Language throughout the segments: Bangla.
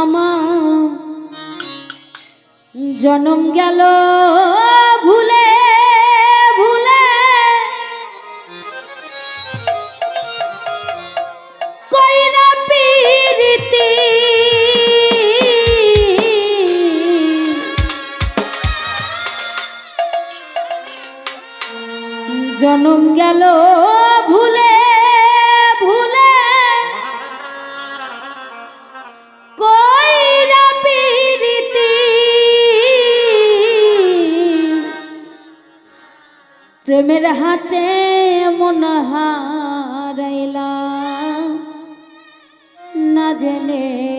আমার জনম গেল। প্রেমের হাটে মন হারাইলা না জেনে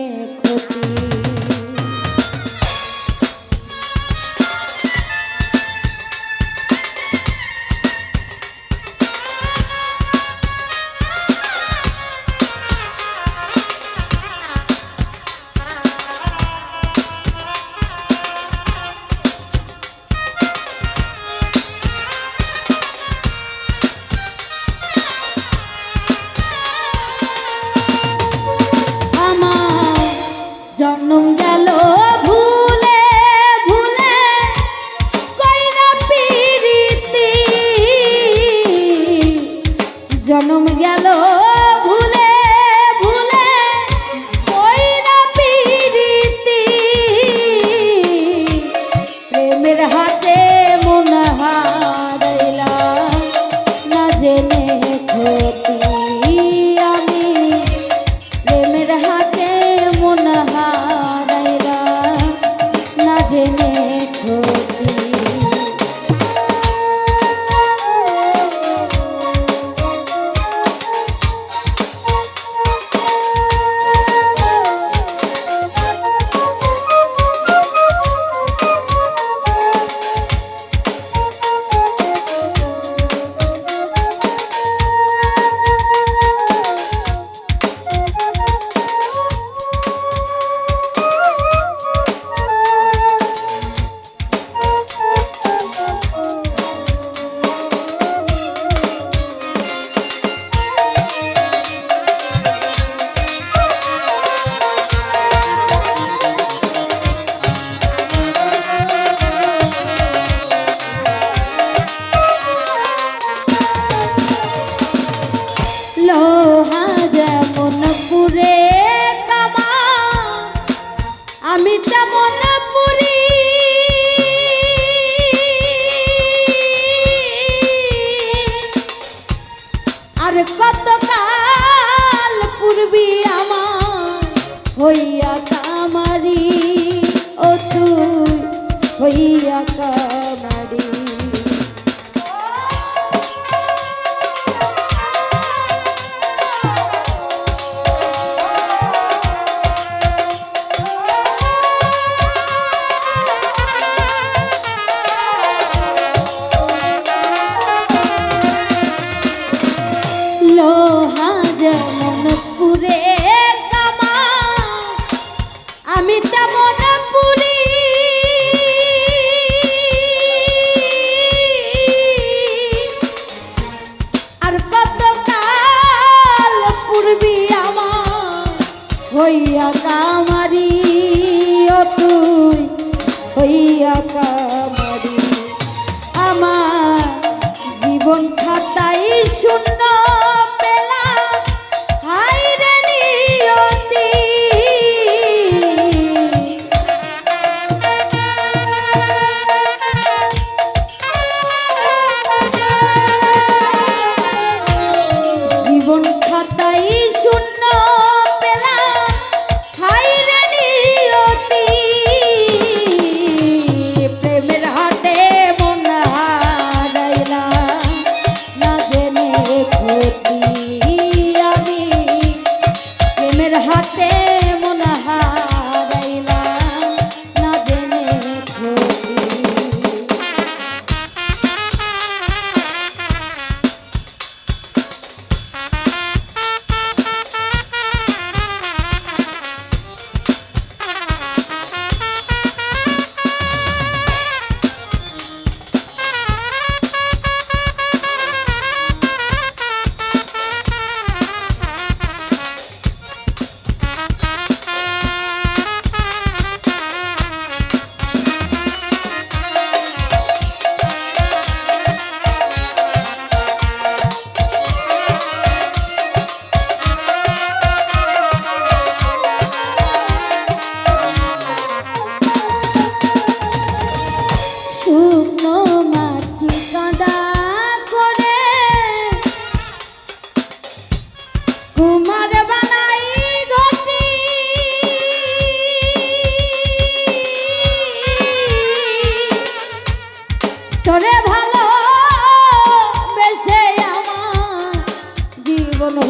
জেনে খো Kamadi. জীবন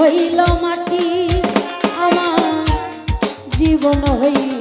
হইল মাটি আমার জীবন হইল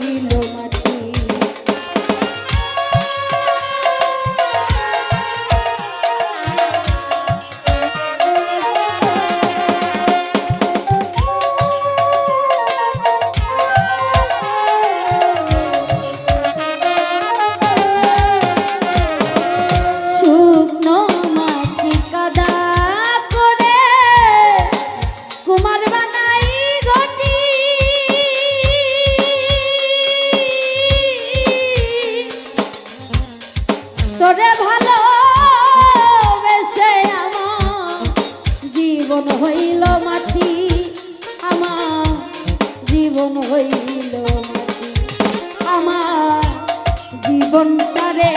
জীবন হইল মাটি আমার জীবন হইল মাটি। আমার জীবনটারে